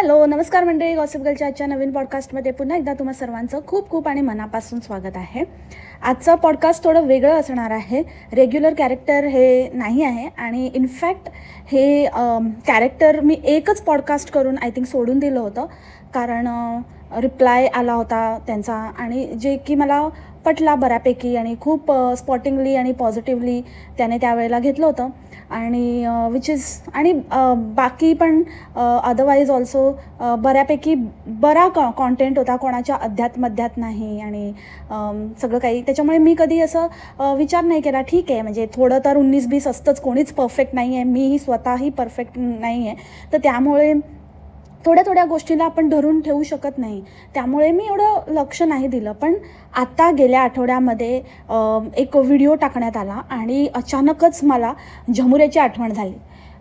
Hello नमस्कार मंडळी. Gossip गर्लच्या आजच्या नवीन पॉडकास्टमध्ये पुन्हा एकदा तुम्हा सर्वांचं खूप खूप आणि मनापासून स्वागत आहे. आजचं पॉडकास्ट थोडं वेगळं असणार आहे. रेग्युलर कॅरेक्टर हे नाही आहे आणि इनफॅक्ट हे कॅरेक्टर मी एकच पॉडकास्ट करून आय थिंक सोडून दिलं होतं. कारण रिप्लाय आला होता त्यांचा आणि जे की मला पटला बऱ्यापैकी आणि खूप स्पॉटिंगली आणि पॉझिटिव्हली त्याने त्यावेळेला घेतलं होतं. आणि विच इज आणि बाकी पण अदरवाईज ऑल्सो बऱ्यापैकी बरा कॉ कॉन्टेंट होता. कोणाच्या अध्यात्मध्यात नाही आणि सगळं काही. त्याच्यामुळे मी कधी असं विचार नाही केला ठीक आहे म्हणजे थोडं तर उन्नीस बीस असतंच. कोणीच परफेक्ट नाही आहे मीही स्वतःही परफेक्ट नाही आहे तर त्यामुळे थोड्या थोड्या गोष्टीला आपण धरून ठेवू शकत नाही. त्यामुळे मी एवढं लक्ष नाही दिलं. पण आता गेल्या आठवड्यामध्ये एक व्हिडिओ टाकण्यात आला आणि अचानकच मला झमुऱ्याची आठवण झाली.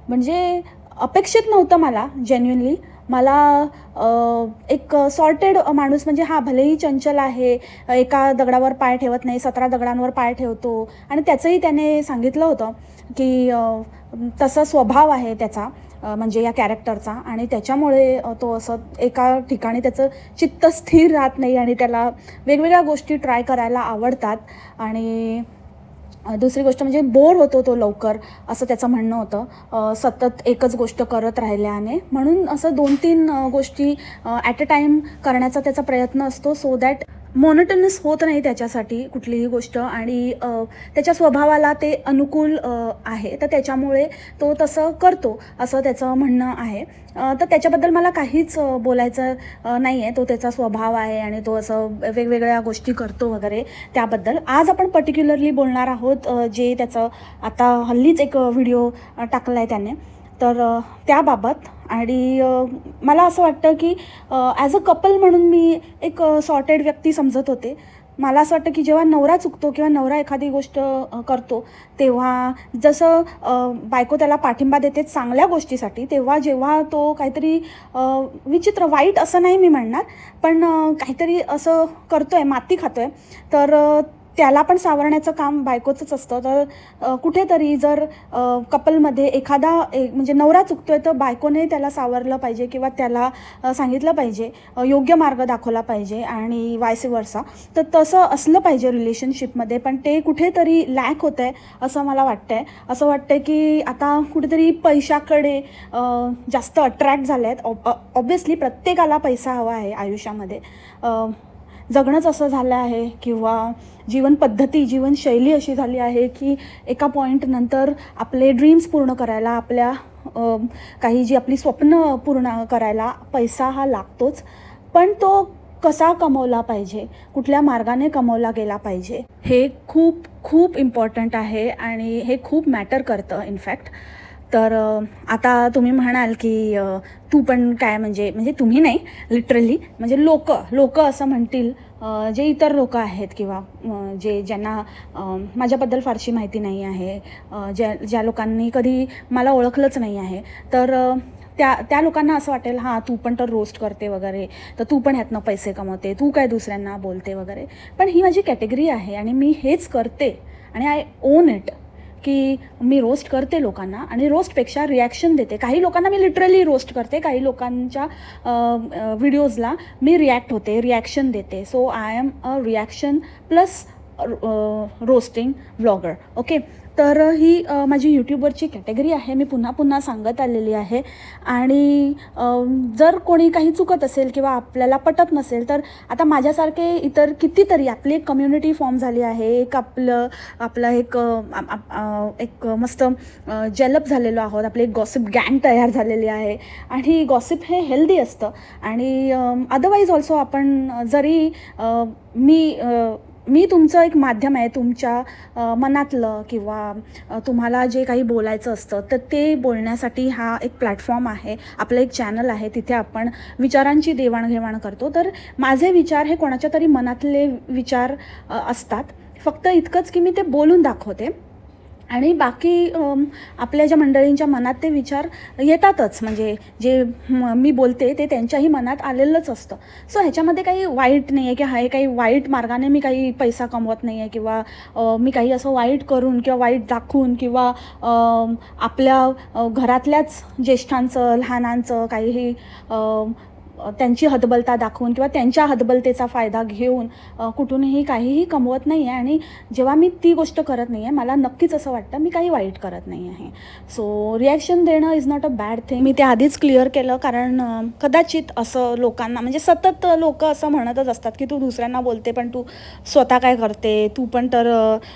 म्हणजे अपेक्षित नव्हतं मला जेन्युनली मला एक सॉर्टेड माणूस म्हणजे हा भलेही चंचल आहे एका दगडावर पाय ठेवत नाही सतरा दगडांवर पाय ठेवतो. आणि त्याचंही त्याने सांगितलं होतं की तसा स्वभाव आहे त्याचा. म्हणजे या कॅरेक्टरचा आणि त्याच्यामुळे तो असं एका ठिकाणी त्याचं चित्त स्थिर राहत नाही आणि त्याला वेगवेगळ्या गोष्टी ट्राय करायला आवडतात. आणि दुसरी गोष्ट म्हणजे बोर होतो तो लवकर असं त्याचं म्हणणं होतं. सतत एकच गोष्ट करत राहिल्याने. म्हणून असं दोन तीन गोष्टी ॲट अ टाईम करण्याचा त्याचा प्रयत्न असतो सो दॅट मोनोटनस होत नाही त्याच्यासाठी कुठलीही गोष्ट आणि त्याच्या स्वभावाला ते अनुकूल आहे. तर त्याच्यामुळे तो तसं करतो असं त्याचं म्हणणं आहे. तर त्याच्याबद्दल मला काहीच बोलायचं नाही आहे तो त्याचा स्वभाव आहे आणि तो असं वेगवेगळ्या गोष्टी करतो वगैरे त्याबद्दल. आज आपण पर्टिक्युलरली बोलणार आहोत जे त्याचं आता हल्लीच एक व्हिडिओ टाकला आहे त्याने. तर त्याबाबत आणि मला असं वाटतं की ॲज अ कपल म्हणून मी एक सॉर्टेड व्यक्ती समजत होते. मला असं वाटतं की जेव्हा नवरा चुकतो किंवा नवरा एखादी गोष्ट करतो तेव्हा जसं बायको त्याला पाठिंबा देते चांगल्या गोष्टीसाठी तेव्हा जेव्हा तो काहीतरी विचित्र वाईट असं नाही मी म्हणणार पण काहीतरी असं करतो आहे माती खातो आहे तर त्याला पण सावरण्याचं काम बायकोचंच असतं. तर कुठेतरी जर कपलमध्ये एखादा एक म्हणजे नवरा चुकतोय तर बायकोने त्याला सावरलं पाहिजे किंवा त्याला सांगितलं पाहिजे योग्य मार्ग दाखवला पाहिजे आणि वायसे वर्सा तर तसं असलं पाहिजे रिलेशनशिपमध्ये पण ते कुठेतरी लॅक होतं आहे असं मला वाटतं आहे असं वाटतं की आता कुठेतरी पैशाकडे जास्त अट्रॅक्ट झाले आहेत ऑब्वियसली प्रत्येकाला पैसा हवा आहे आयुष्यामध्ये. जगणंच असं झालं आहे किंवा जीवनपद्धती जीवनशैली अशी झाली आहे की एका पॉईंटनंतर आपले ड्रीम्स पूर्ण करायला आपल्या काही जी आपली स्वप्न पूर्ण करायला पैसा हा लागतोच. पण तो कसा कमवला पाहिजे? कुठल्या मार्गाने कमवला गेला पाहिजे? हे खूप खूप इम्पॉर्टंट आहे आणि हे खूप मॅटर करतं इनफॅक्ट तर आता तुम्ही म्हणाल की तू पण काय म्हणजे म्हणजे तुम्ही नाही लिटरली म्हणजे लोक लोक असं म्हणतील जे इतर लोक आहेत किंवा जे ज्यांना माझ्याबद्दल फारशी माहिती नाही आहे ज्या ज्या लोकांनी कधी मला ओळखलंच नाही आहे तर त्या त्या लोकांना असं वाटेल हां तू पण तर रोस्ट करते वगैरे तर तू पण ह्यातनं पैसे कमवते तू काय दुसऱ्यांना बोलते वगैरे. पण ही माझी कॅटेगरी आहे आणि मी हेच करते आणि आय ओन इट की मी रोस्ट करते लोकांना आणि रोस्टपेक्षा रिॲक्शन देते. काही लोकांना मी लिटरली रोस्ट करते काही लोकांच्या व्हिडिओजला मी रिॲक्ट होते रिॲक्शन देते. So I am a reaction plus roasting vlogger okay तर ही माझी यूट्यूबवरची कॅटेगरी आहे. मी पुन्हा पुन्हा सांगत आलेली आहे. आणि जर कोणी काही चुकत असेल किंवा आपल्याला पटत नसेल तर आता माझ्यासारखे इतर कितीतरी आपली एक कम्युनिटी फॉर्म झाली आहे. एक आपलं आपलं एक एक मस्त जेलप झालेलो आहोत. आपली एक गॉसिप गँग तयार झालेली आहे. आणि गॉसिप हे हेल्दी असतं. आणि अदरवाईज ऑल्सो आपण जरी मी मी तुमचं एक माध्यम आहे तुमच्या मनातलं किंवा तुम्हाला जे काही बोलायचं असतं तर ते बोलण्यासाठी हा एक प्लॅटफॉर्म आहे आपलं एक चॅनल आहे तिथे आपण विचारांची देवाणघेवाण करतो. तर माझे विचार हे कोणाच्या तरी मनातले विचार असतात. फक्त इतकंच की मी ते बोलून दाखवते. आणि बाकी आपल्या ज्या मंडळींच्या मनात ते विचार येतातच. म्हणजे जे मी बोलते ते त्यांच्याही मनात आलेलंच असतं. सो ह्याच्यामध्ये काही वाईट नाही आहे की हे काही वाईट मार्गाने मी काही पैसा कमवत नाही आहे किंवा मी काही असं वाईट करून किंवा वाईट दाखवून किंवा आपल्या घरातल्याच ज्येष्ठांचं लहानांचं काहीही त्यांची हतबलता दाखवून किंवा त्यांच्या हतबलतेचा फायदा घेऊन कुठूनही काहीही कमवत नाही आहे आणि जेव्हा मी ती गोष्ट करत नाही आहे मला नक्कीच असं वाटतं मी काही वाईट करत नाही आहे सो रिॲक्शन देणं is not a bad thing मी ते आधीच क्लिअर केलं कारण कदाचित असं लोकांना म्हणजे सतत लोक असं म्हणतच असतात की तू दुसऱ्यांना बोलते पण तू स्वतः काय करते तू पण तर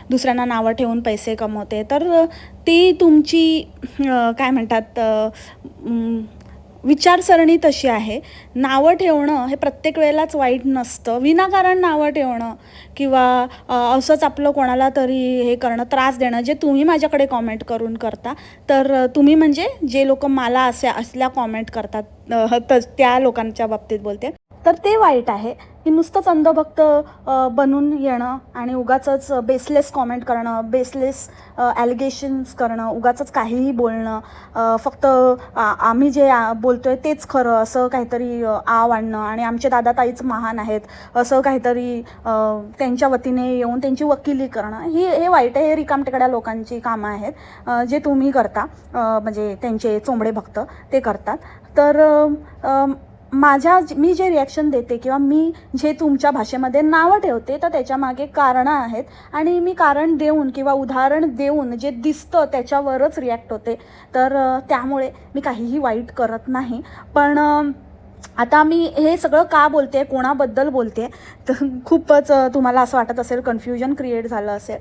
दुसऱ्यांना नावं ठेवून पैसे कमवते. तर ती तुमची काय म्हणतात विचारसरणी तशी आहे. नावं ठेवणं हे प्रत्येक वेळेलाच वाईट नसतं. विनाकारण नावं ठेवणं किंवा असंच आपलं कोणाला तरी हे करणं त्रास देणं जे तुम्ही माझ्याकडे कॉमेंट करून करता तर तुम्ही म्हणजे जे लोक मला असे असल्या कॉमेंट करतात अ, त्या लोकांच्या बाबतीत बोलते. तर ते वाईट आहे. की नुसतंच अंधभक्त बनून येणं आणि उगाचंच बेसलेस कॉमेंट करणं बेसलेस ॲलिगेशन्स करणं उगाचंच काहीही बोलणं फक्त आम्ही जे आ- बोलतोय तेच खरं असं काहीतरी आव आणणं आणि आमचे दादा ताईच महान आहेत असं काहीतरी त्यांच्या वतीने येऊन त्यांची वकिली करणं ही हे वाईट आहे हे रिकामटेकड्या लोकांची कामं आहेत जे तुम्ही करता म्हणजे त्यांचे चोंबडे भक्त ते करतात. तर माझ्या मी जे रिॲक्शन देते किंवा मी जे तुमच्या भाषेमध्ये नावं ठेवते तर त्याच्यामागे कारणं आहेत. आणि मी कारण देऊन किंवा उदाहरण देऊन जे दिसतं त्याच्यावरच रिॲक्ट होते. तर त्यामुळे मी काहीही वाईट करत नाही. पण आता मी हे सगळं का बोलते कोणाबद्दल बोलते तर खूपच तुम्हाला असं वाटत असेल कन्फ्युजन क्रिएट झालं असेल.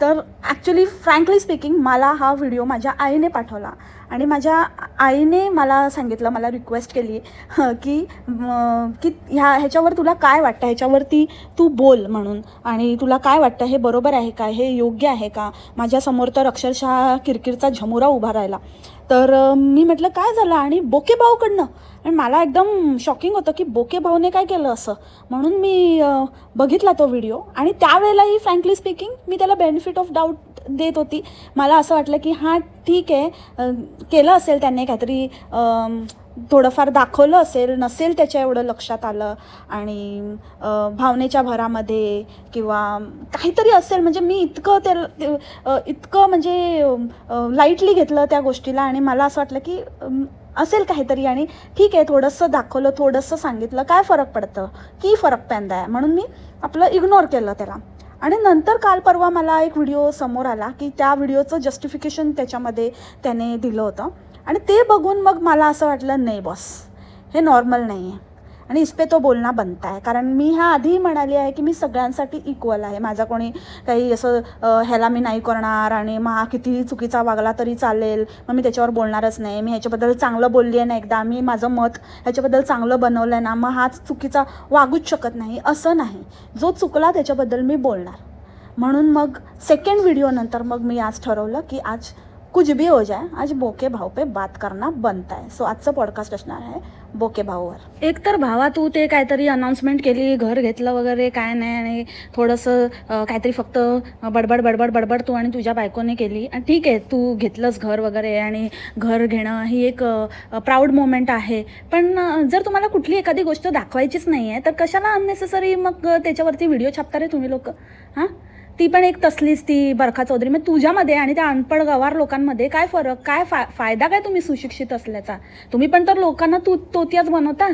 तर ॲक्च्युली फ्रँकली स्पीकिंग मला हा व्हिडिओ माझ्या आईने पाठवला. आणि माझ्या आईने मला सांगितलं मला रिक्वेस्ट केली की की ह्या ह्याच्यावर तुला काय वाटतं? ह्याच्यावरती तू बोल म्हणून. आणि तुला काय वाटतं? हे बरोबर आहे का? हे योग्य आहे का? माझ्यासमोर तर अक्षरशः किरकिरचा झमुरा उभा राहिला. तर मी म्हटलं काय झालं? आणि बोके भाऊकडनं. आणि मला एकदम शॉकिंग होतं की बोके भाऊने काय केलं असं? म्हणून मी बघितला तो व्हिडिओ आणि त्यावेळेलाही फ्रँकली स्पीकिंग मी त्याला बेनिफिट ऑफ डाऊट देत होती. मला असं वाटलं की हां ठीक आहे. केलं असेल त्याने काहीतरी थोडंफार दाखवलं असेल नसेल त्याच्या एवढं लक्षात आलं. आणि भावनेच्या भरामध्ये किंवा काहीतरी असेल म्हणजे मी इतकं ते इतकं म्हणजे लाईटली घेतलं त्या गोष्टीला आणि मला असं वाटलं की असेल काहीतरी आणि ठीक आहे थोडंसं दाखवलं थोडंसं सांगितलं काय फरक पडतं? की फरक पैंदा आहे म्हणून मी आपलं इग्नोर केलं त्याला. आणि नंतर काल परवा मला एक व्हिडिओ समोर आला की त्या व्हिडिओचं जस्टिफिकेशन त्याच्यामध्ये त्याने दिलं होतं. आणि ते बघून मग मला असं वाटलं नाही बॉस हे नॉर्मल नाही आहे आणि इस्पे तो बोलणं बनता आहे कारण मी ह्या आधीही म्हणाली आहे की मी सगळ्यांसाठी इक्वल आहे. माझा कोणी काही असं ह्याला मी नाही करणार आणि मग हा कितीही चुकीचा वागला तरी चालेल. मग मी त्याच्यावर बोलणारच नाही. मी ह्याच्याबद्दल चांगलं बोलली आहे ना एकदा. मी माझं मत ह्याच्याबद्दल चांगलं बनवलं आहे ना मग हाच चुकीचा वागूच शकत नाही. असं नाही. जो चुकला त्याच्याबद्दल मी बोलणार. म्हणून मग सेकंड व्हिडिओनंतर मग मी आज ठरवलं की आज कुछ भी हो जाए आज बोके भाव पे बात करना बनता है। सो आजचं पॉडकास्ट असणार आहे बोके भाऊवर एक तर भावा तू ते काहीतरी अनाउन्समेंट केली घर घेतलं वगैरे काय नाही आणि थोडंसं काहीतरी फक्त बडबड बडबड बडबड तू आणि तुझ्या बायकोने केली. ठीक आहे तू घेतलंस घर वगैरे आणि घर घेणं ही एक प्राऊड मोमेंट आहे. पण जर तुम्हाला कुठली एखादी गोष्ट दाखवायचीच नाही आहे तर कशाला अननेसेसरी मग त्याच्यावरती व्हिडिओ छापता रे तुम्ही लोक? हां? ती पण एक तसलीच ती बरखा चौधरी. मग तुझ्यामध्ये आणि त्या अनपड गवार लोकांमध्ये काय फरक काय फा फायदा काय तुम्ही सुशिक्षित असल्याचा? तुम्ही पण तर लोकांना तू तोतियाच बनवता.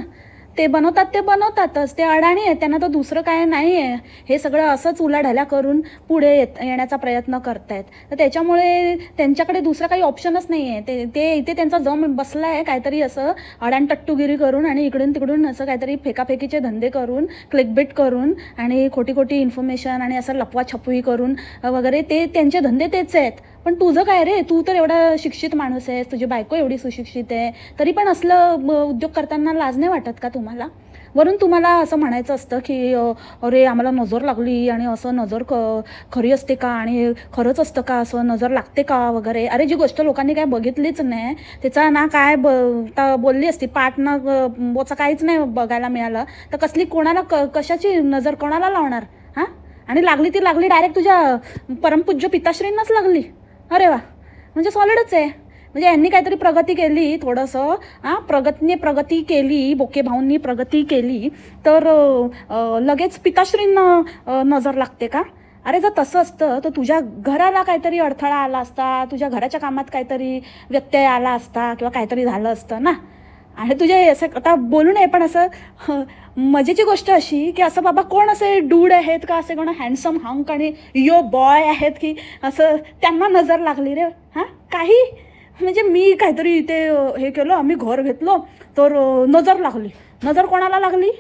ते बनवतात ते बनवतातच. ते अडाणी आहेत त्यांना तर दुसरं काय नाही आहे हे सगळं असंच उलाढाल्या करून पुढे येत येण्याचा प्रयत्न करतायत. तर त्याच्यामुळे त्यांच्याकडे दुसरं काही ऑप्शनच नाही आहे ते ते इथे त्यांचा जम बसला आहे काहीतरी असं अडाणटट्टुगिरी करून आणि इकडून तिकडून असं काहीतरी फेकाफेकीचे धंदे करून क्लिकबिट करून आणि खोटी खोटी इन्फॉर्मेशन आणि असं लपवा छपवी करून वगैरे ते त्यांचे धंदे तेच आहेत. पण तुझं काय रे? तू तर एवढा शिक्षित माणूस आहेस तुझी बायको एवढी सुशिक्षित आहे तरी पण असलं उद्योग करताना लाज नाही वाटत का तुम्हाला? वरून तुम्हाला असं म्हणायचं असतं की अरे आम्हाला नजर लागली आणि असं नजर क खरी असते का? आणि खरंच असतं का? असं नजर लागते का? वगैरे. अरे जी गोष्ट लोकांनी काय बघितलीच नाही त्याचा ना काय ब बोलली असती पाठ ना बोचा काहीच नाही बघायला मिळालं. तर कसली कोणाला क कशाची नजर कोणाला लावणार? हां? आणि लागली ती लागली डायरेक्ट तुझ्या परमपूज्य पिताश्रींनाच लागली. अरे वा. म्हणजे सॉलिडच आहे. म्हणजे यांनी काहीतरी प्रगती केली थोडंसं हां प्रगतीने प्रगती केली बोके भाऊंनी प्रगती केली तर लगेच पिताश्रींना नजर लागते का? अरे जर तसं असतं तर तुझ्या घराला काहीतरी अडथळा आला असता तुझ्या घराच्या कामात काहीतरी व्यत्यय आला असता किंवा काहीतरी झालं असतं ना? आणि तुझे असं आता बोलू नये पण असं मजेची गोष्ट अशी की असं बाबा कोण असे डूड आहेत का? असे कोण हँडसम हंक आणि यो बॉय आहेत की असं त्यांना नजर लागली रे. हां? काही? म्हणजे मी काहीतरी इथे हे केलं आम्ही घर घेतलो तर नजर लागली. नजर कोणाला लागली?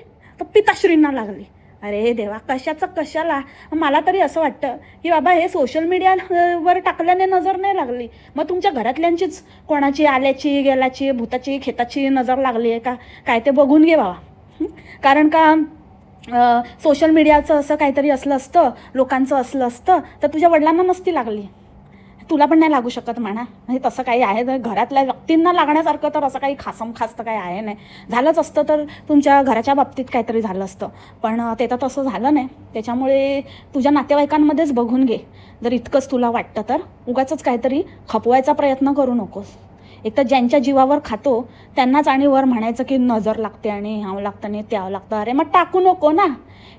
तर पिताश्रींना लागली. अरे देवा कशाचं कशाला? मला तरी असं वाटतं की बाबा हे सोशल मीडियावर टाकल्याने नजर नाही लागली. मग तुमच्या घरातल्यांचीच कोणाची आल्याची गेल्याची भूताची खेताची नजर लागली आहे का? काय ते बघून घे बाबा. कारण का सोशल मीडियाचं असं काहीतरी असलं असतं लोकांचं असलं असतं तर तुझ्या वडिलांना नसती लागली. तुला पण नाही लागू शकत म्हणा. म्हणजे तसं काही आहे. तर घरातल्या व्यक्तींना लागण्यासारखं तर असं काही खासम खास तर काही आहे नाही. झालंच असतं तर तुमच्या घराच्या बाबतीत काहीतरी झालं असतं. पण ते तर तसं झालं नाही. त्याच्यामुळे तुझ्या नातेवाईकांमध्येच बघून घे. जर इतकंच तुला वाटतं तर उगाचच काहीतरी खपवायचा प्रयत्न करू नकोस. एक तर ज्यांच्या जीवावर खातो त्यांनाच आणि वर म्हणायचं की नजर लागते आणि ह्यावं लागतं आणि त्यावं लागतं. अरे मग टाकू नको ना.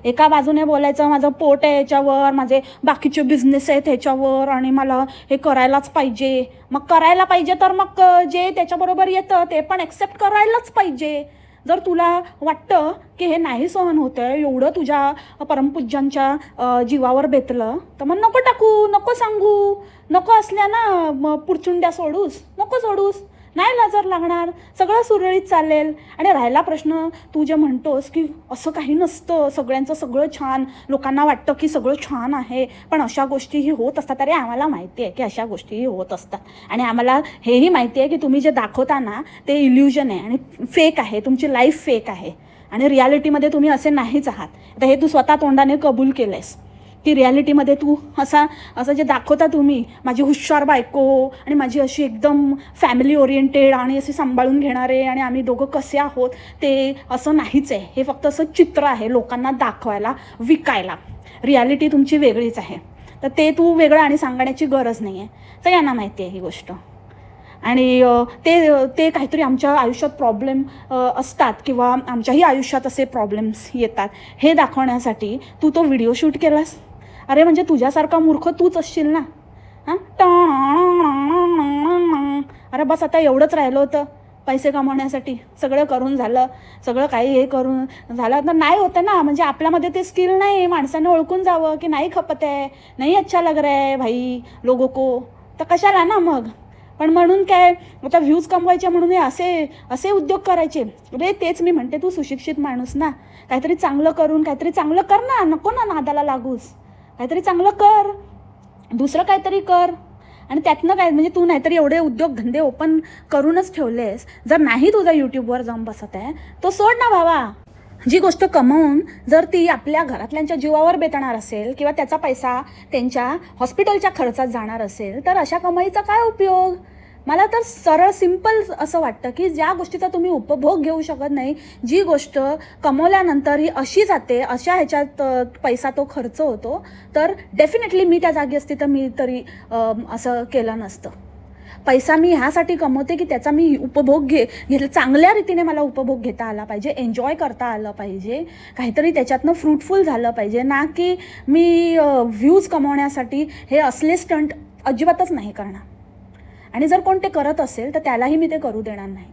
एका बाजूने बोलायचं माझं पोट आहे याच्यावर माझे बाकीचे बिझनेस आहेत ह्याच्यावर आणि मला हे करायलाच पाहिजे. मग करायला पाहिजे तर मग जे त्याच्याबरोबर येतं ते पण एक्सेप्ट करायलाच पाहिजे. जर तुला वाटतं की हे नाही सहन होतं एवढं तुझ्या परमपूज्यांच्या जीवावर बेतलं तर मग नको टाकू नको सांगू. नको असल्या ना मग पुरचुंड्या सोडूस. नको सोडूस. नाही नजर लागणार सगळं सुरळीत चालेल. आणि राहिला प्रश्न तू जे म्हणतोस की असं काही नसतं सगळ्यांचं सगळं छान लोकांना वाटतं की सगळं छान आहे पण अशा गोष्टीही होत असतात. अरे आम्हाला माहिती आहे की अशा गोष्टीही होत असतात. आणि आम्हाला हेही माहिती आहे की तुम्ही जे दाखवता ना ते इल्युजन आहे आणि फेक आहे तुमची लाईफ फेक आहे. आणि रियालिटीमध्ये तुम्ही असे नाहीच आहात. आता हे तू स्वतः तोंडाने कबूल केलं आहेस की रियालिटीमध्ये तू असा असं जे दाखवता तुम्ही माझी हुशार बायको आणि माझी अशी एकदम फॅमिली ओरिएंटेड आणि असे सांभाळून घेणारे आणि आम्ही दोघं कसे आहोत ते असं नाहीच आहे. हे फक्त असं चित्र आहे लोकांना दाखवायला विकायला. रियालिटी तुमची वेगळीच आहे. तर ते तू वेगळं आणि सांगण्याची गरज नाही आहे तर यांना माहिती आहे ही गोष्ट. आणि ते ते काहीतरी आमच्या आयुष्यात प्रॉब्लेम असतात किंवा आमच्याही आयुष्यात असे प्रॉब्लेम्स येतात. हे दाखवण्यासाठी तू तो व्हिडिओ शूट केलास? अरे म्हणजे तुझ्यासारखा मूर्ख तूच असशील ना? हां? अरे बस आता एवढंच राहिलं होतं. पैसे कमवण्यासाठी सगळं करून झालं. सगळं काही हे करून झालं. तर नाही होतं ना. म्हणजे आपल्यामध्ये ते स्किल नाही माणसाने ओळखून जावं की नाही खपत आहे. नाही अच्छा लग रहा है भाई लोगो को. तर कशाला ना मग? पण म्हणून काय? आता व्ह्यूज कमवायचे म्हणून असे असे उद्योग करायचे. रे तेच मी म्हणते तू सुशिक्षित माणूस ना. काहीतरी चांगलं करून काहीतरी चांगलं कर ना. नको ना नादाला लागूस. काहीतरी चांगलं कर. दुसरं काहीतरी कर. आणि त्यातनं काय म्हणजे तू नाहीतरी एवढे उद्योगधंदे ओपन करूनच ठेवलेस. जर नाही तुझा यूट्यूबवर जाऊन बसत आहे तो सोड ना भावा. जी गोष्ट कमवून जर ती आपल्या घरातल्यांच्या जीवावर बेतणार असेल किंवा त्याचा पैसा त्यांच्या हॉस्पिटलच्या खर्चात जाणार असेल तर अशा कमाईचा काय उपयोग? मला तर सरळ सिंपल असं वाटतं की ज्या गोष्टीचा तुम्ही उपभोग घेऊ शकत नाही जी गोष्ट कमवल्यानंतर ही अशी जाते अशा ह्याच्यात पैसा तो खर्च होतो तर डेफिनेटली मी त्या जागी असते तर मी तरी असं केलं नसतं. पैसा मी ह्यासाठी कमवते की त्याचा मी उपभोग घे घेतला चांगल्या रीतीने मला उपभोग घेता आला पाहिजे एन्जॉय करता आलं पाहिजे काहीतरी त्याच्यातनं फ्रूटफुल झालं पाहिजे ना की मी व्ह्यूज कमवण्यासाठी हे असले स्टंट अजिबातच नाही करणार. आणि जर कोण ते करत असेल तर त्यालाही मी ते करू देणार नाही.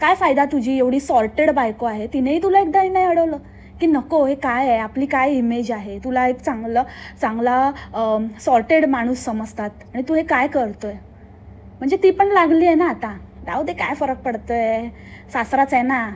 काय फायदा तुझी? एवढी सॉर्टेड बायको आहे. तिनेही तुला एकदा नाही अडवलं की नको हे काय आहे? आपली काय इमेज आहे? तुला एक चांगलं चांगला सॉर्टेड माणूस समजतात. आणि तू हे काय करतोय? म्हणजे ती पण लागली आहे ना आता. राहू दे काय फरक पडतोय? सासराच आहे ना.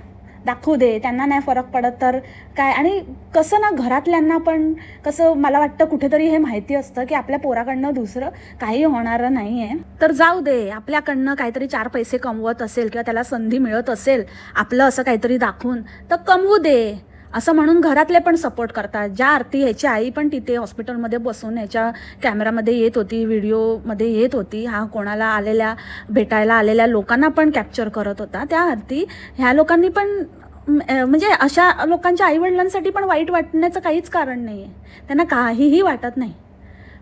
दाखवू दे त्यांना नाही फरक पडत तर काय? आणि कसं ना घरातल्यांना पण कसं मला वाटतं कुठेतरी हे माहिती असतं की आपल्या पोराकडनं दुसरं काही होणारं नाही आहे तर जाऊ दे आपल्याकडनं काहीतरी चार पैसे कमवत असेल किंवा त्याला संधी मिळत असेल आपलं असं काहीतरी दाखवून तर कमवू दे. असं म्हणून घरातले पण सपोर्ट करतात. ज्या आरती ह्याची आई पण तिथे हॉस्पिटलमध्ये बसून ह्याच्या कॅमेरामध्ये येत होती व्हिडिओमध्ये येत होती. हा कोणाला आलेल्या भेटायला आलेल्या लोकांना पण कॅप्चर करत होता. त्या आरती ह्या लोकांनी पण म्हणजे अशा लोकांच्या आईवडिलांसाठी पण वाईट वाटण्याचं काहीच कारण नाही आहे त्यांना काहीही वाटत नाही.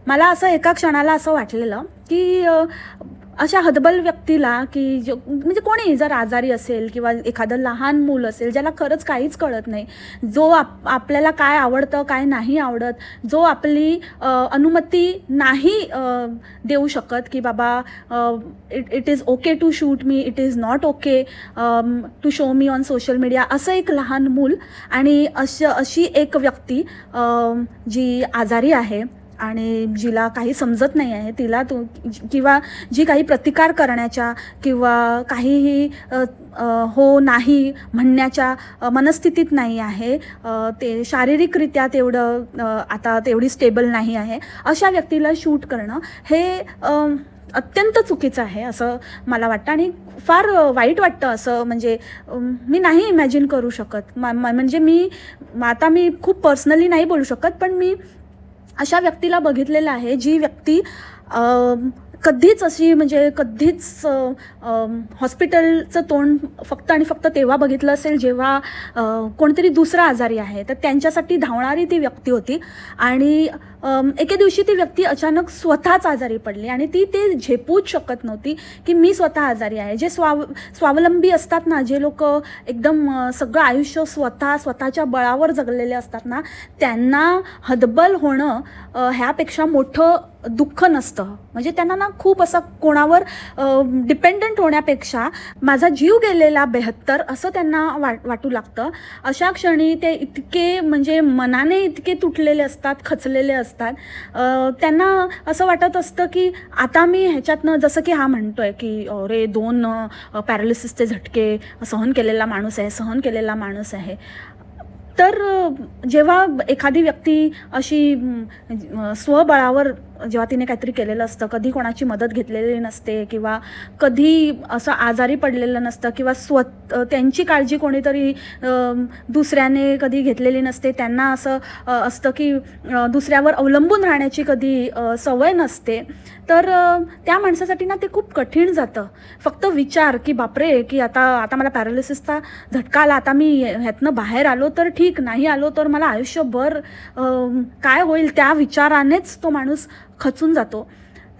मला असं एका क्षणाला असं वाटलेलं की अशा हतबल व्यक्तीला की जो म्हणजे कोणी जर आजारी असेल किंवा एखादं लहान मूल असेल ज्याला खरंच काहीच कळत नाही जो आप आपल्याला काय आवडतं काय नाही आवडत जो आपली अनुमती नाही देऊ शकत की बाबा it it is okay to shoot me it is not okay to show me on social media असं एक लहान मूल. आणि अश अशी एक व्यक्ती जी आजारी आहे आणि जिला काही समजत नाही आहे तिला तू किंवा जी काही प्रतिकार करण्याच्या किंवा काहीही हो नाही म्हणण्याच्या मनस्थितीत नाही आहे ते शारीरिकरित्या तेवढं आता तेवढी स्टेबल नाही आहे अशा व्यक्तीला शूट करणं हे अत्यंत चुकीचं आहे असं मला वाटतं. आणि फार वाईट वाटतं असं म्हणजे मी नाही इमॅजिन करू शकत. म्हणजे मी आता मी खूप पर्सनली नाही बोलू शकत पण मी अशा व्यक्तीला बघितलेलं आहे जी व्यक्ती कधीच अशी म्हणजे कधीच हॉस्पिटलचं तोंड फक्त आणि फक्त तेव्हा बघितलं असेल जेव्हा कोणतरी दुसरा आजारी आहे. तर त्यांच्यासाठी धावणारी ती व्यक्ती होती. आणि एके दिवशी ती व्यक्ती अचानक स्वतःच आजारी पडली आणि ती ते झेपूच शकत नव्हती की मी स्वतः आजारी आहे. जे स्वाव स्वावलंबी असतात ना जे लोक एकदम सगळं आयुष्य स्वतः स्वतःच्या बळावर जगलेले असतात ना त्यांना हदबल होणं ह्यापेक्षा मोठं दुःख नसतं. म्हणजे त्यांना ना खूप असं कोणावर डिपेंडंट होण्यापेक्षा माझा जीव गेलेला बेहत्तर असं त्यांना वाट वाटू लागतं. अशा क्षणी ते इतके म्हणजे मनाने इतके तुटलेले असतात खचलेले असतात असतात. त्यांना असं वाटत असतं की आता मी ह्याच्यातनं जसं की हा म्हणतो आहे की अरे दोन पॅरालिसिसचे झटके सहन केलेला माणूस आहे सहन केलेला माणूस आहे. तर जेव्हा एखादी व्यक्ती अशी स्वबळावर जेव्हा तिने काहीतरी केलेलं असतं कधी कोणाची मदत घेतलेली नसते किंवा कधी असं आजारी पडलेलं नसतं किंवा स्व त्यांची काळजी कोणीतरी दुसऱ्याने कधी घेतलेली नसते त्यांना असं असतं की दुसऱ्यावर अवलंबून राहण्याची कधी सवय नसते. तर त्या माणसासाठी ना ते खूप कठीण जातं. फक्त विचार की बापरे की आता आता मला पॅरालिसिसचा झटका आला आता मी ह्यातनं बाहेर आलो तर ठीक नाही आलो तर मला आयुष्यभर काय होईल त्या विचारानेच तो माणूस खचून जातो.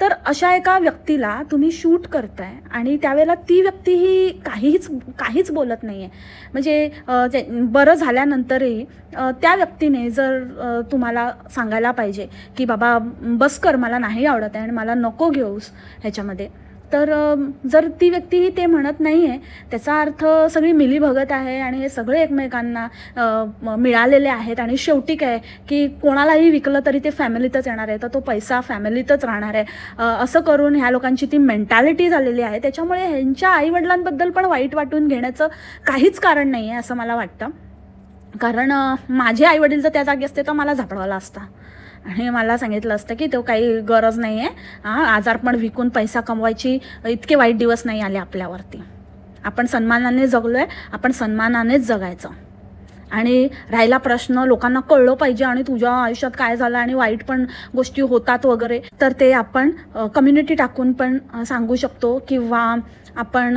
तर अशा एका व्यक्तीला तुम्ही शूट करताय आणि त्यावेळेला ती व्यक्ती ही काहीच काहीच बोलत नाही आहे म्हणजे ते बरं झाल्यानंतरही त्या व्यक्तीने जर तुम्हाला सांगायला पाहिजे की बाबा बस कर मला नाही आवडत आहे आणि मला नको घेऊस ह्याच्यामध्ये. तर जर ती व्यक्ती ते म्हणत नाही आहे त्याचा अर्थ सगळी मिलीभगत आहे आणि हे सगळे एकमेकांना मिळालेले आहेत आणि शेवटी काय की कोणालाही विकलं तरी ते फॅमिलीतच येणार आहे तर तो पैसा फॅमिलीतच राहणार आहे. असं करून ह्या लोकांची ती मेंटॅलिटी झालेली आहे. त्याच्यामुळे ह्यांच्या आईवडिलांबद्दल पण वाईट वाटून घेण्याचं काहीच कारण नाही आहे असं मला वाटतं. कारण माझे आईवडील जर त्या जागी असते तर मला झापडवाला असता आणि मला सांगितलं असतं की तो काही गरज नाही आहे हां आजारपण विकून पैसा कमवायची इतके वाईट दिवस नाही आले आपल्यावरती. आपण सन्मानाने जगलो आहे आपण सन्मानानेच जगायचं. आणि राहिला प्रश्न लोकांना कळलं पाहिजे आणि तुझ्या आयुष्यात काय झालं आणि वाईट पण गोष्टी होतात वगैरे तर ते आपण कम्युनिटी टाकून पण सांगू शकतो किंवा आपण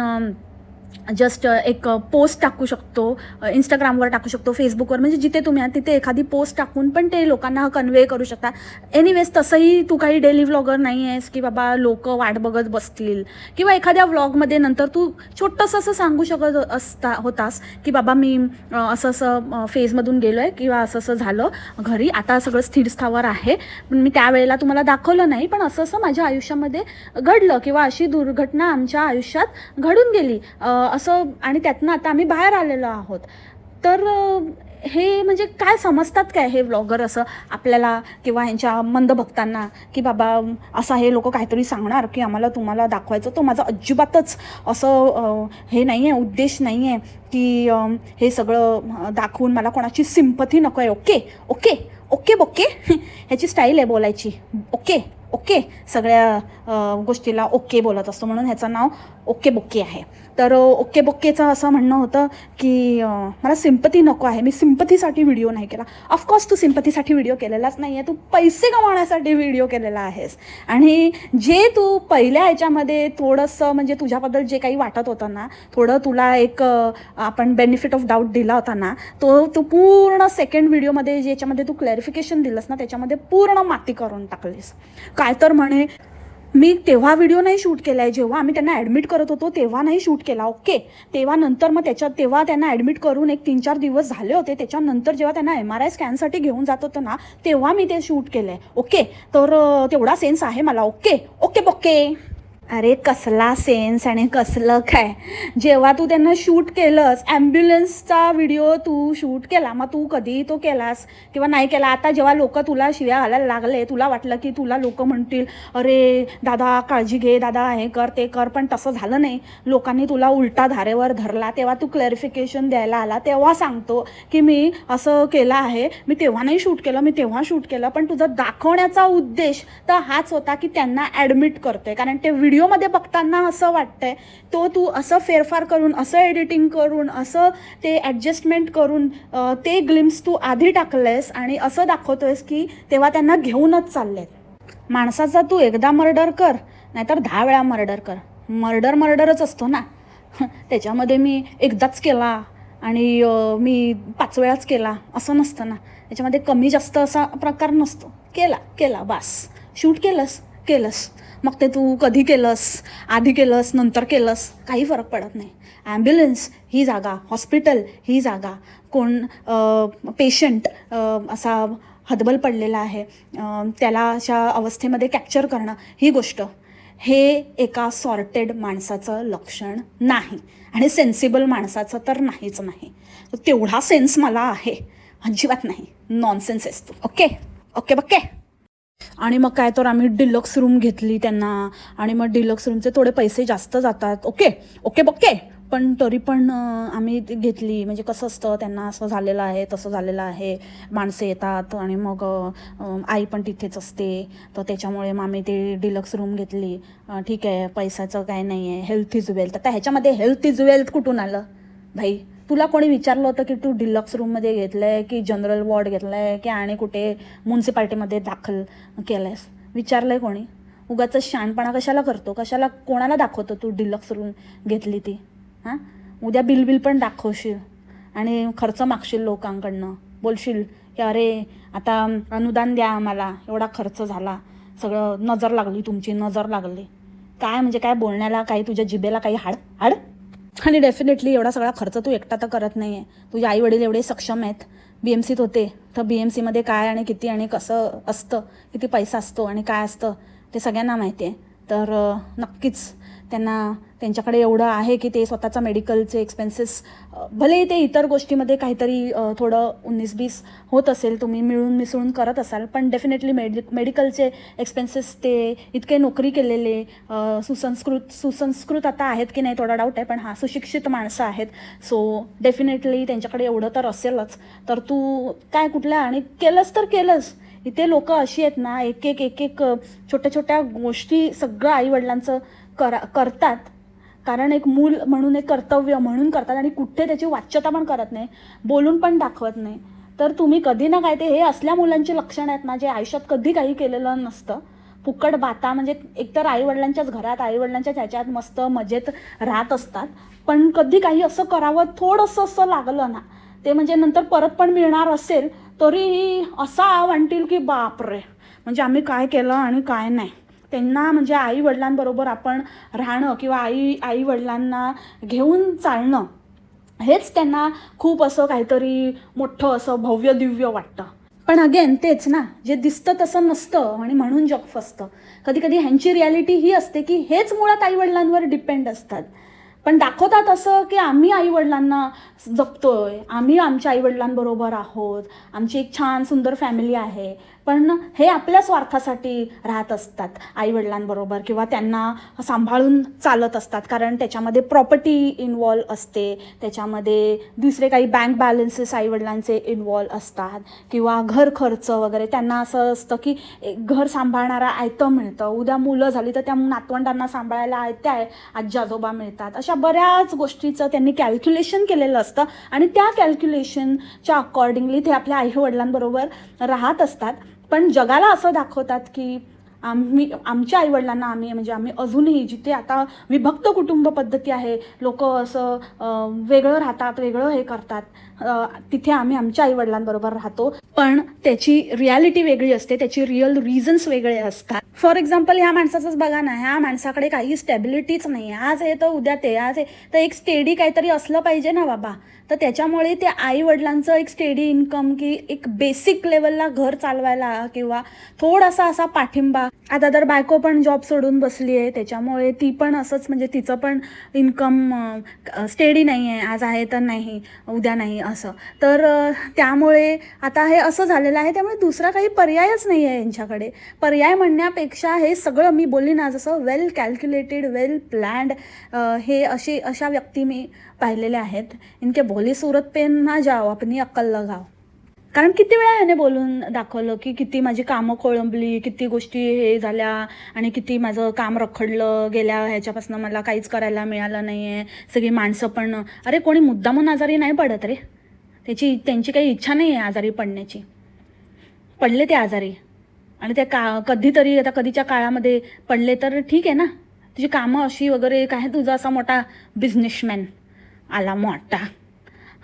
जस्ट uh, एक uh, पोस्ट टाकू शकतो uh, इंस्टाग्रामवर टाकू शकतो फेसबुकवर म्हणजे जिथे तुम्ही आहात तिथे एखादी पोस्ट टाकून पण ते लोकांना कन्वे करू शकता. एनिवेज तसंही तू काही डेली व्लॉगर नाही आहेस की बाबा लोक वाट बघत बसतील. किंवा एखाद्या व्लॉगमध्ये नंतर तू छोटंसं असं सांगू शकत असता होतास की बाबा मी असं असं फेजमधून गेलो आहे किंवा असं असं झालं घरी आता सगळं स्थिरस्थावर आहे. पण मी त्यावेळेला तुम्हाला दाखवलं नाही पण असं असं माझ्या आयुष्यामध्ये घडलं किंवा अशी दुर्घटना आमच्या आयुष्यात घडून गेली. असं आणि त्यातनं आता आम्ही बाहेर आलेलो आहोत. तर हे म्हणजे काय समजतात काय हे व्लॉगर असं आपल्याला किंवा ह्यांच्या मंद भक्तांना? की बाबा असं हे लोक काहीतरी सांगणार की आम्हाला तुम्हाला दाखवायचं? तो माझा अजिबातच असं हे नाही आहे उद्देश नाही आहे की हे सगळं दाखवून मला कोणाची सिंपथी नको आहे ओके ओके ओके बोके ह्याची स्टाईल आहे बोलायची. ओके. ओके सगळ्या गोष्टीला ओके बोलत असतो म्हणून ह्याचं नाव ओके बोके आहे. तर ओके बोक्केचं असं म्हणणं होतं की मला सिंपती नको आहे. मी सिंपथीसाठी व्हिडिओ नाही केला. ऑफकोर्स तू सिंपथीसाठी व्हिडिओ केलेलाच नाही आहे तू पैसे कमावण्यासाठी व्हिडिओ केलेला आहेस. आणि जे तू पहिल्या ह्याच्यामध्ये थोडंसं म्हणजे तुझ्याबद्दल जे काही वाटत होतं ना थोडं तुला एक आपण बेनिफिट ऑफ डाऊट दिला होता ना तो तू पूर्ण सेकंड व्हिडिओमध्ये ज्याच्यामध्ये तू क्लॅरिफिकेशन दिलंस ना त्याच्यामध्ये पूर्ण माती करून टाकलीस. काय तर म्हणे. मी तेव्हा व्हिडिओ नाही शूट केला आहे जेव्हा आम्ही त्यांना ॲडमिट करत होतो तेव्हा नाही शूट केला ओके तेव्हा नंतर मग त्याच्यात तेव्हा त्यांना ॲडमिट करून एक तीन चार दिवस झाले होते. त्याच्यानंतर जेव्हा त्यांना एम आर आय स्कॅनसाठी घेऊन जात होतं ना तेव्हा मी ते शूट केलं आहे ओके तर तेवढा सेन्स आहे मला ओके ओके बोके अरे कसला सेन्स आणि कसलं काय? जेव्हा तू त्यांना शूट केलंस ॲम्ब्युलन्सचा व्हिडिओ तू शूट केला मग तू कधी तो केलास किंवा नाही केला आता जेव्हा लोक तुला शिव्या घालायला लागले तुला वाटलं की तुला लोक म्हणतील अरे दादा काळजी घे दादा हे कर ते कर. पण तसं झालं नाही. लोकांनी तुला उलटा धारेवर धरला. तेव्हा तू क्लॅरिफिकेशन द्यायला आला. तेव्हा सांगतो की मी असं केलं आहे. मी तेव्हा नाही शूट केलं मी तेव्हा शूट केलं. पण तुझा दाखवण्याचा उद्देश तर हाच होता की त्यांना ॲडमिट करते कारण ते व्हिडिओ व्हिडिओमध्ये बघताना असं वाटतंय तो तू असं फेरफार करून असं एडिटिंग करून असं ते ॲडजस्टमेंट करून ते ग्लिम्स तू आधी टाकलेस आणि असं दाखवतोयस की तेव्हा त्यांना घेऊनच चाललेत. माणसाचा तू एकदा मर्डर कर नाहीतर दहा वेळा मर्डर कर. मर्डर मर्डरच असतो ना. त्याच्यामध्ये मी एकदाच केला आणि मी पाच वेळाच केला असं नसतं ना. त्याच्यामध्ये कमी जास्त असा प्रकार नसतो. केला केला बास. शूट केलंस केलंस. मग ते तू कधी केलंस आधी केलंस नंतर केलंस काही फरक पडत नाही. ॲम्ब्युलन्स ही जागा हॉस्पिटल ही जागा कोण पेशंट असा हदबल पडलेला आहे त्याला अशा अवस्थेमध्ये कॅप्चर करणं ही गोष्ट हे एका सॉर्टेड माणसाचं लक्षण नाही आणि सेन्सिबल माणसाचं तर नाहीच नाही. तेवढा सेन्स मला आहे. अजिबात नाही. नॉनसेन्स आहेस तू. ओके ओके बक्के आणि मग काय तर आम्ही डिलक्स रूम घेतली त्यांना. आणि मग डिलक्स रूमचे थोडे पैसे जास्त जातात. ओके ओके बक्के पण तरी पण आम्ही घेतली. म्हणजे कसं असतं त्यांना असं झालेलं आहे तसं झालेलं आहे. माणसं येतात आणि मग आई पण तिथेच असते. तर त्याच्यामुळे मग आम्ही ते डिलक्स रूम घेतली. ठीक आहे पैशाचं काय नाही आहे हेल्थ इज वेल्थ आता ह्याच्यामध्ये हेल्थ इज वेल्थ कुठून आलं? भाई तुला कोणी विचारलं होतं की तू डिलक्स रूममध्ये घेतलं आहे की जनरल वॉर्ड घेतलं आहे की आणि कुठे म्युन्सिपाल्टीमध्ये दाखल केलं आहेस विचारलं आहे कोणी? उगाच शहाणपणा कशाला करतो? कशाला कोणाला दाखवतो तू डिलक्स रूम घेतली ती? हां? उद्या बिल बिल पण दाखवशील आणि खर्च मागशील लोकांकडनं. बोलशील की अरे आता अनुदान द्या आम्हाला एवढा खर्च झाला. सगळं नजर लागली तुमची नजर लागली. काय म्हणजे काय बोलण्याला काही तुझ्या जिभेला काही हाड? हाड? आणि डेफिनेटली एवढा सगळा खर्च तू एकटा तर करत नाही आहे तुझे आई वडील एवढे सक्षम आहेत. बी एम सीत होते. तर बी एम सीमध्ये काय आणि किती आणि कसं असतं? किती पैसा असतो आणि काय असतं? ते सगळ्यांना माहिती आहे तर नक्कीच त्यांना त्यांच्याकडे एवढं आहे की ते स्वतःचा मेडिकलचे एक्सपेन्सेस भले ते इतर गोष्टीमध्ये काहीतरी थोडं उन्नीस बीस होत असेल तुम्ही मिळून मिसळून करत असाल पण डेफिनेटली मेडि मेडिकलचे एक्सपेन्सेस ते इतके नोकरी केलेले सुसंस्कृत सुसंस्कृत आता आहेत की नाही थोडा डाऊट आहे पण हा सुशिक्षित माणसं आहेत. सो डेफिनेटली त्यांच्याकडे एवढं तर असेलच. तर तू काय कुठल्या आणि केलंस तर केलंस. इथे लोक अशी आहेत ना एक एक एक एक छोट्या छोट्या गोष्टी सगळं आईवडिलांचं करा करतात. कारण एक मूल म्हणून एक कर्तव्य म्हणून करतात आणि कुठे त्याची वाच्यता पण करत नाही बोलून पण दाखवत नाही. तर तुम्ही कधी ना काय ते हे असल्या मुलांची लक्षणं आहेत ना जे आयुष्यात कधी काही केलेलं नसतं. फुकट बाता म्हणजे एकतर आईवडिलांच्याच घरात आईवडिलांच्याच ह्याच्यात मस्त मजेत राहत असतात. पण कधी काही असं करावं थोडंसं असं लागलं ना ते म्हणजे नंतर परत पण मिळणार असेल तरी असा आणतील की बापरे! म्हणजे आम्ही काय केलं आणि काय नाही. त्यांना म्हणजे आई वडिलांबरोबर आपण राहणं किंवा आई आई वडिलांना घेऊन चालणं हेच त्यांना खूप असं काहीतरी मोठं असं भव्य दिव्य वाटतं. पण अगेन तेच ना जे दिसतं तसं नसतं आणि म्हणून जग फसतं. कधी कधी ह्यांची रियालिटी ही असते की हेच मुळात आईवडिलांवर डिपेंड असतात. पण दाखवतात असं की आम्ही आईवडिलांना जपतोय आम्ही आमच्या आईवडिलांबरोबर आहोत आमची एक छान सुंदर फॅमिली आहे पण हे आपल्या स्वार्थासाठी राहत असतात आईवडिलांबरोबर किंवा त्यांना सांभाळून चालत असतात. कारण त्याच्यामध्ये प्रॉपर्टी इन्वॉल्व असते. त्याच्यामध्ये दुसरे काही बँक बॅलन्सेस आईवडिलांचे इन्वॉल्व असतात. किंवा घर खर्च वगैरे त्यांना असं असतं की एक घर सांभाळणारा आयतं मिळतं. उद्या मुलं झाली तर त्या नातवंडांना सांभाळायला आयत्या आहे. आजी आजोबा मिळतात. अशा बऱ्याच गोष्टीचं त्यांनी कॅल्क्युलेशन केलेलं असतं. आणि त्या कॅल्क्युलेशनच्या अकॉर्डिंगली ते आपल्या आई वडिलांबरोबर राहत असतात. पण जगाला असं दाखवतात की आम्ही आमच्या आईवडिलांना आम्ही म्हणजे आम्ही अजूनही जिथे आता विभक्त कुटुंब पद्धती आहे लोक असं वेगळं राहतात वेगळं हे करतात. तिथे आम्ही आमच्या आईवडिलांबरोबर राहतो. पण त्याची रियालिटी वेगळी असते त्याची रिअल रिझन्स वेगळे असतात. फॉर एक्झाम्पल ह्या माणसाचंच बघा ना ह्या माणसाकडे काही स्टॅबिलिटीच नाही आहे आज हे तर उद्या ते आज हे. तर एक स्टेडी काहीतरी असलं पाहिजे ना बाबा. तर त्याच्यामुळे ते आई वडिलांचं एक स्टेडी इन्कम की एक बेसिक लेवलला घर चालवायला किंवा थोडासा असा पाठिंबा. आता तर बायको पण जॉब सोडून बसली आहे त्याच्यामुळे ती पण असंच म्हणजे तिचं पण इन्कम स्टेडी नाही आहे आज आहे तर नाही उद्या नाही. असं. तर त्यामुळे आता हे असं झालेलं आहे त्यामुळे दुसरा काही पर्यायच नाही आहे यांच्याकडे. पर्याय म्हणण्यापेक्षा हे सगळं मी बोलली ना जसं वेल कॅल्क्युलेटेड वेल प्लॅन्ड हे असे अशा व्यक्ती मी पाहिलेल्या आहेत. इनके भोली सूरत पे ना जाओ अपनी अक्कल लगाव कारण किती वेळा ह्याने बोलून दाखवलं की किती माझी कामं कोळंबली किती गोष्टी हे झाल्या आणि किती माझं काम रखडलं गेल्या ह्याच्यापासून मला काहीच करायला मिळालं नाही आहे सगळी माणसं पण अरे कोणी मुद्दामून आजारी नाही पडत रे. त्याची त्यांची काही इच्छा नाही आहे आजारी पडण्याची. पडले ते आजारी. आणि त्या का कधीतरी आता कधीच्या काळामध्ये पडले तर ठीक आहे ना. तुझी कामं अशी वगैरे काय तुझा असा मोठा बिझनेसमॅन आला मोठा.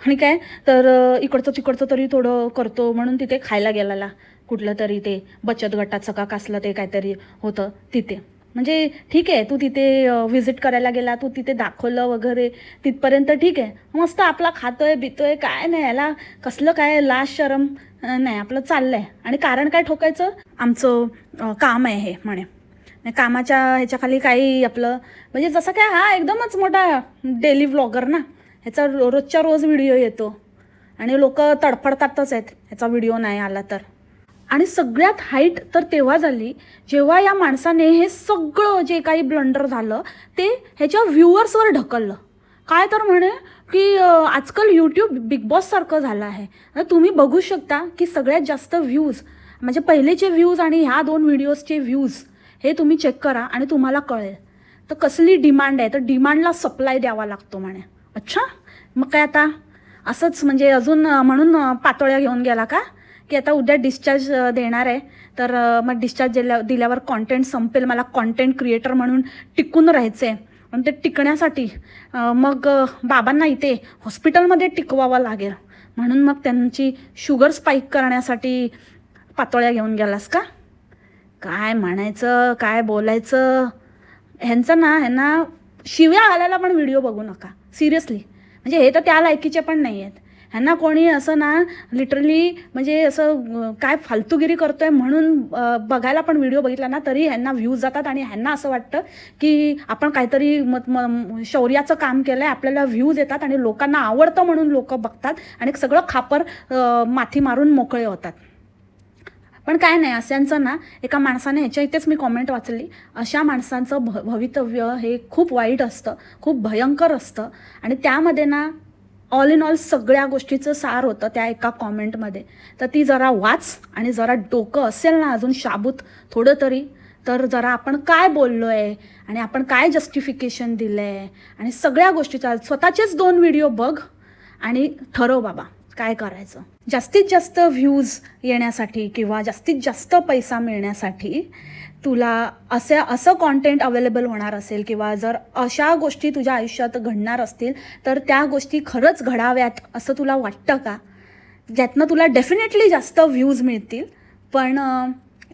आणि काय तर इकडचं तिकडचं तरी थोडं करतो म्हणून तिथे खायला गेलेला. कुठलं तरी ते बचत गटाचं का कसलं ते काहीतरी होतं तिथे. म्हणजे ठीक आहे तू तिथे व्हिजिट करायला गेला तू तिथे दाखवलं वगैरे तिथपर्यंत ठीक आहे. मस्त आपला खातोय बितोय काय नाही याला कसलं काय लाश शरम नाही आपलं चाललंय. आणि कारण काय ठोकायचं? आमचं काम आहे हे म्हणे. कामाच्या ह्याच्याखाली काही आपलं म्हणजे जसं काय हा एकदमच मोठा डेली व्लॉगर ना. ह्याचा रोजच्या रोज व्हिडिओ येतो. आणि लोक तडफडतातच आहेत ह्याचा व्हिडिओ नाही आला तर. आणि सगळ्यात हाईट तर तेव्हा झाली जेव्हा या माणसाने हे सगळं जे काही ब्लंडर झालं ते ह्याच्या व्ह्युअर्सवर ढकललं. काय तर म्हणे की आजकाल यूट्यूब बिग बॉससारखं झालं आहे. तुम्ही बघू शकता की सगळ्यात जास्त व्ह्यूज म्हणजे पहिलेचे व्ह्यूज आणि ह्या दोन व्हिडिओजचे व्ह्यूज हे तुम्ही चेक करा आणि तुम्हाला कळेल. तर कसली डिमांड आहे? तर डिमांडला सप्लाय द्यावा लागतो म्हणे. अच्छा? मग काय आता? असंच म्हणजे अजून म्हणून पातोळ्या घेऊन गेला का? की आता उद्या डिस्चार्ज देणार आहे. तर मग डिस्चार्ज दिल्या दिल्यावर कॉन्टेंट संपेल. मला कॉन्टेंट क्रिएटर म्हणून टिकून राहायचं आहे आणि ते टिकण्यासाठी मग बाबांना इथे हॉस्पिटलमध्ये टिकवावं लागेल. म्हणून मग त्यांची शुगर स्पाईक करण्यासाठी पातोळ्या घेऊन गेलास का? काय म्हणायचं? काय बोलायचं? ह्यांचं ना ह्यांना शिव्या घालायला पण व्हिडिओ बघू नका. सिरियसली म्हणजे हे तर त्या लायकीचे पण नाही आहेत ह्यांना कोणी असं ना लिटरली म्हणजे असं काय फालतूगिरी करतोय म्हणून बघायला पण व्हिडिओ बघितला ना तरी ह्यांना व्ह्यूज जातात आणि ह्यांना असं वाटतं की आपण काहीतरी मत म- शौर्याचं काम केलं आहे आपल्याला व्ह्यूज येतात आणि लोकांना आवडतं म्हणून लोक बघतात आणि सगळं खापर माथी मारून मोकळे होतात. पण काय नाही अशांचं ना एका माणसाने ह्याच्या इथेच मी कॉमेंट वाचली. अशा माणसांचं भ भवितव्य हे खूप वाईट असतं खूप भयंकर असतं. आणि त्यामध्ये ना ऑल इन ऑल सगळ्या गोष्टीचं सार होतं त्या एका कॉमेंटमध्ये. तर ती जरा वाच आणि जरा डोकं असेल ना अजून शाबूत थोडं तरी तर जरा आपण काय बोललो आहे आणि आपण काय जस्टिफिकेशन दिलं आहे आणि सगळ्या गोष्टीचा स्वतःचेच दोन व्हिडिओ बघ आणि ठरव बाबा काय करायचं. जास्तीत जास्त व्ह्यूज येण्यासाठी किंवा जास्तीत जास्त पैसा मिळण्यासाठी तुला असे असं कॉन्टेंट अवेलेबल होणार असेल किंवा जर अशा गोष्टी तुझ्या आयुष्यात घडणार असतील तर त्या गोष्टी खरंच घडाव्यात असं तुला वाटतं का? ज्यातनं तुला डेफिनेटली जास्त व्ह्यूज मिळतील. पण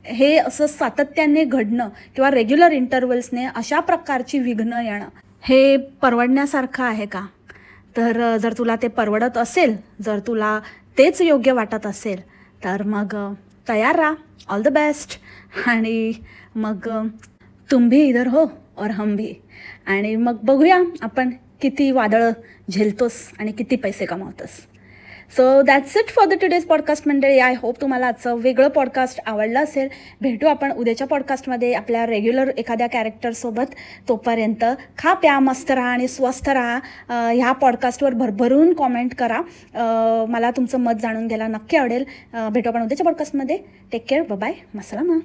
हे असं सातत्याने घडणं किंवा रेग्युलर इंटरवल्सने अशा प्रकारची विघ्न येणं हे परवडण्यासारखं आहे का? तर जर तुला ते परवडत असेल जर तुला तेच योग्य वाटत असेल तर मग तयार राहा. ऑल द बेस्ट आणि मग तुम भी इधर हो और हम भी. आणि मग बघूया आपण किती वादळं झेलतोस आणि किती पैसे कमावतोस. So that's it for the today's podcast मंडळी. आय होप तुम्हाला आजचं वेगळं पॉडकास्ट आवडलं असेल. भेटू आपण उद्याच्या पॉडकास्टमध्ये आपल्या रेग्युलर एखाद्या कॅरेक्टरसोबत तोपर्यंत खा प्या मस्त राहा आणि स्वस्थ राहा. ह्या पॉडकास्टवर भरभरून कॉमेंट करा. मला तुमचं मत जाणून घ्यायला नक्की आवडेल. भेटू आपण उद्याच्या पॉडकास्टमध्ये टेक केअर बाय मसलामा